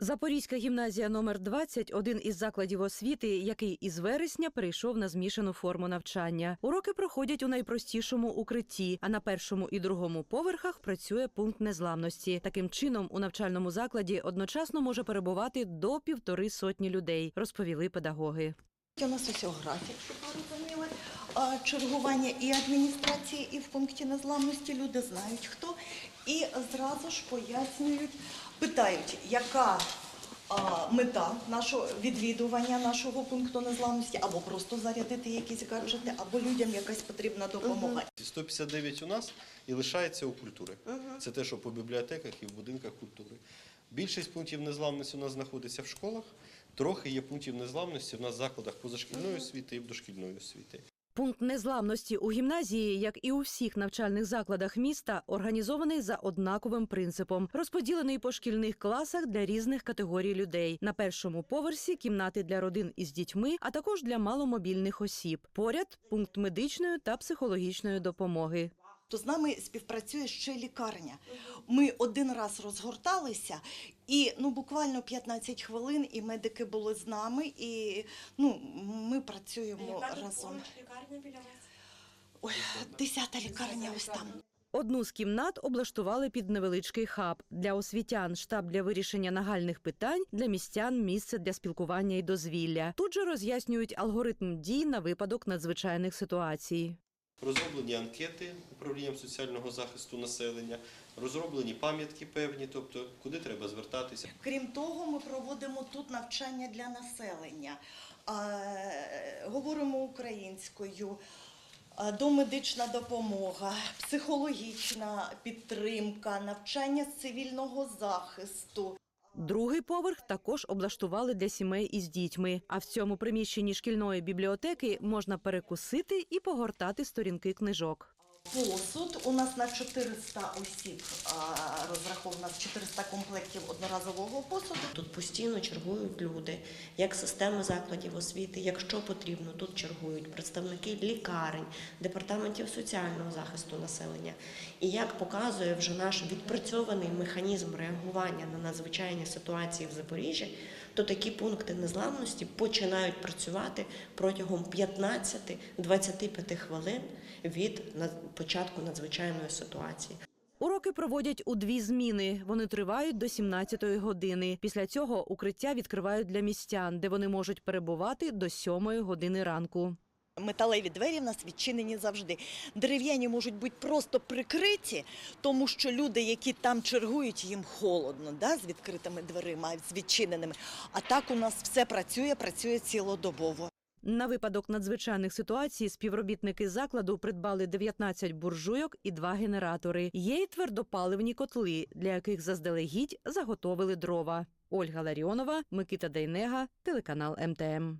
Запорізька гімназія номер 20 – один із закладів освіти, який із вересня перейшов на змішану форму навчання. Уроки проходять у найпростішому укритті, а на першому і другому поверхах працює пункт незламності. Таким чином, у навчальному закладі одночасно може перебувати до півтори сотні людей, розповіли педагоги. У нас ось щоб ви чергування і адміністрації, і в пункті незламності люди знають хто. І зразу ж пояснюють, питають, яка а, мета нашого відвідування нашого пункту незламності, або просто зарядити якісь гаджети, або людям якась потрібна допомога. 159 у нас і лишається у культури. Це те, що по бібліотеках і в будинках культури. Більшість пунктів незламності у нас знаходиться в школах. Трохи є пунктів незламності в нас в закладах позашкільної освіти і в дошкільної освіти. Пункт незламності у гімназії, як і у всіх навчальних закладах міста, організований за однаковим принципом, розподілений по шкільних класах для різних категорій людей. На першому поверсі кімнати для родин із дітьми, а також для маломобільних осіб. Поряд пункт медичної та психологічної допомоги. То з нами співпрацює ще лікарня. Ми один раз розгорталися, і ну буквально 15 хвилин, і медики були з нами, і ну ми працюємо разом. лікарня біля вас? Ой, десята лікарня ось там. Одну з кімнат облаштували під невеличкий хаб для освітян, штаб для вирішення нагальних питань, для містян місце для спілкування і дозвілля. Тут же роз'яснюють алгоритм дій на випадок надзвичайних ситуацій. Розроблені анкети управлінням соціального захисту населення, розроблені пам'ятки певні, тобто куди треба звертатися. Крім того, ми проводимо тут навчання для населення, говоримо українською. Домедична допомога, психологічна підтримка, навчання з цивільного захисту. Другий поверх також облаштували для сімей із дітьми. А в цьому приміщенні шкільної бібліотеки можна перекусити і погортати сторінки книжок. Посуд у нас на 400 осіб розраховано 400 комплектів одноразового посуду. Тут постійно чергують люди, як системи закладів освіти, якщо потрібно, тут чергують представники лікарень, департаментів соціального захисту населення. І як показує вже наш відпрацьований механізм реагування на надзвичайні ситуації в Запоріжжі, то такі пункти незламності починають працювати протягом 15-25 хвилин від початку надзвичайної ситуації. Уроки проводять у дві зміни. Вони тривають до 17-ї години. Після цього укриття відкривають для містян, де вони можуть перебувати до 7-ї години ранку. Металеві двері в нас відчинені завжди. Дерев'яні можуть бути просто прикриті, тому що люди, які там чергують, їм холодно да, з відкритими дверима, з відчиненими. А так у нас все працює, працює цілодобово. На випадок надзвичайних ситуацій співробітники закладу придбали 19 буржуйок і два генератори. Є й твердопаливні котли, для яких заздалегідь заготовили дрова. Ольга Ларіонова, Микита Дейнега, телеканал МТМ.